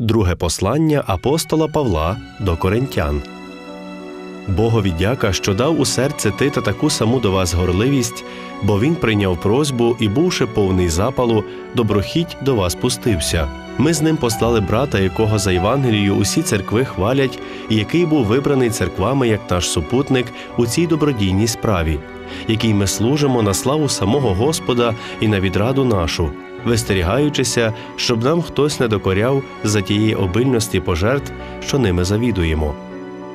Друге послання апостола Павла до Коринтян. Богові дяка, що дав у серце Тита таку саму до вас горливість, бо він прийняв просьбу і, бувши повний запалу, доброхіть до вас пустився. Ми з ним послали брата, якого за Євангелією усі церкви хвалять, і який був вибраний церквами як наш супутник у цій добродійній справі, якій ми служимо на славу самого Господа і на відраду нашу, вистерігаючися, щоб нам хтось не докоряв за тієї обильності пожертв, що ними завідуємо.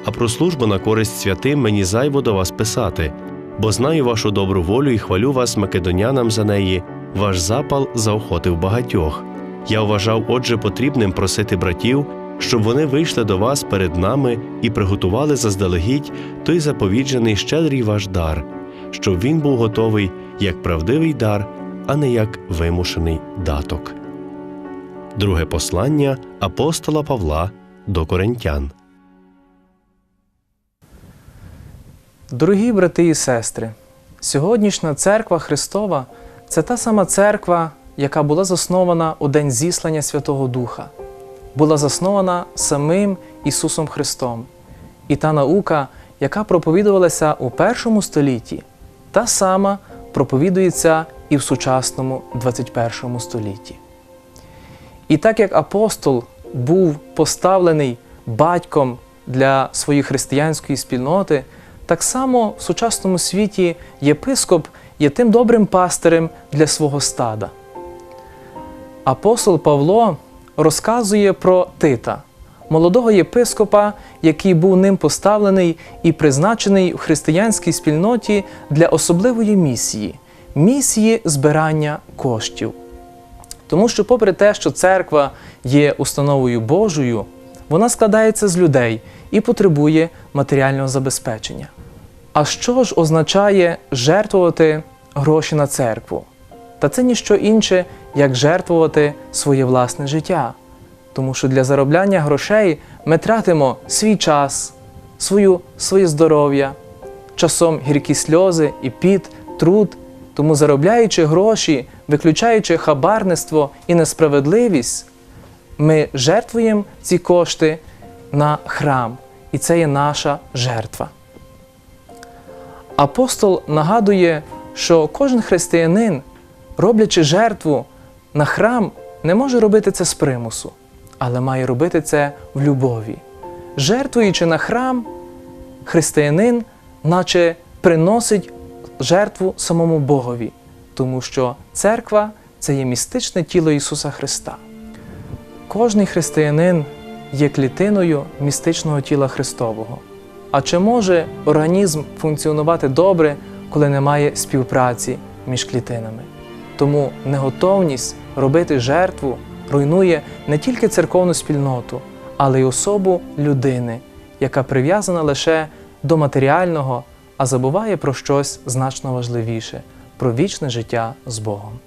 А про службу на користь святим мені зайво до вас писати, бо знаю вашу добру волю і хвалю вас македонянам за неї. Ваш запал заохотив багатьох. Я вважав, отже, потрібним просити братів, щоб вони вийшли до вас перед нами і приготували заздалегідь той заповіджений щедрий ваш дар, щоб він був готовий як правдивий дар, а не як вимушений даток. Друге послання апостола Павла до Коринтян. Дорогі брати і сестри, сьогоднішня церква Христова це та сама церква, яка була заснована у день зіслання Святого Духа, була заснована самим Ісусом Христом. І та наука, яка проповідувалася у першому столітті, та сама проповідується і в сучасному 21 столітті. І так як апостол був поставлений батьком для своєї християнської спільноти, так само в сучасному світі єпископ є тим добрим пастирем для свого стада. Апостол Павло розказує про Тита, молодого єпископа, який був ним поставлений і призначений в християнській спільноті для особливої місії місії збирання коштів. Тому що, попри те, що церква є установою Божою, вона складається з людей і потребує матеріального забезпечення. А що ж означає жертвувати гроші на церкву? Та це ніщо інше, як жертвувати своє власне життя. Тому що для заробляння грошей ми тратимо свій час, свою, своє здоров'я, часом гіркі сльози і піт, труд. Тому заробляючи гроші, виключаючи хабарництво і несправедливість, ми жертвуємо ці кошти на храм, і це є наша жертва. Апостол нагадує, що кожен християнин, роблячи жертву на храм, не може робити це з примусу, але має робити це в любові. Жертвуючи на храм, християнин, наче приносить жертву самому Богові, тому що церква це є містичне тіло Ісуса Христа. Кожний християнин є клітиною містичного тіла Христового. А чи може організм функціонувати добре, коли немає співпраці між клітинами? Тому неготовність робити жертву руйнує не тільки церковну спільноту, але й особу людини, яка прив'язана лише до матеріального, а забуває про щось значно важливіше про вічне життя з Богом.